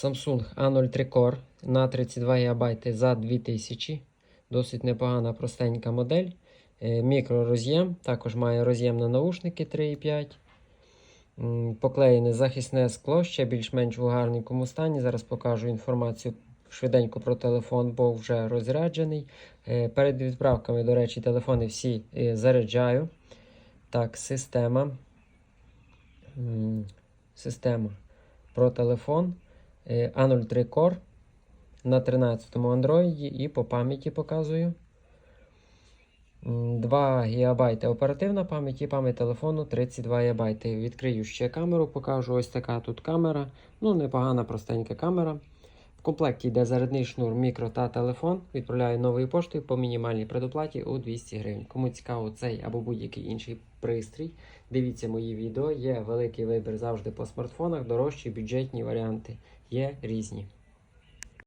Samsung A03 Core на 32 ГБ за 2000. Досить непогана простенька модель. Е, Мікророз'єм, також має роз'єм на наушники 3,5. Поклеєне захисне скло, ще більш-менш у гарненькому стані. Зараз покажу інформацію швиденько про телефон, бо вже розряджений. Е, Перед відправками, до речі, телефони всі е, заряджаю. Так, система. Система про телефон. Е, A03 Core на 13 Android і по пам'яті показую. 2 ГБ оперативна пам'ять і пам'ять телефону 32 ГБ. Відкрию ще камеру, покажу. Ось така тут камера. Ну, непогана, простенька камера. В комплекті йде зарядний шнур, мікро та телефон. Відправляю новою поштою по мінімальній предоплаті у 200 гривень. Кому цікаво цей або будь-який інший пристрій, дивіться мої відео. Є великий вибір завжди по смартфонах, дорожчі, бюджетні варіанти. Є різні.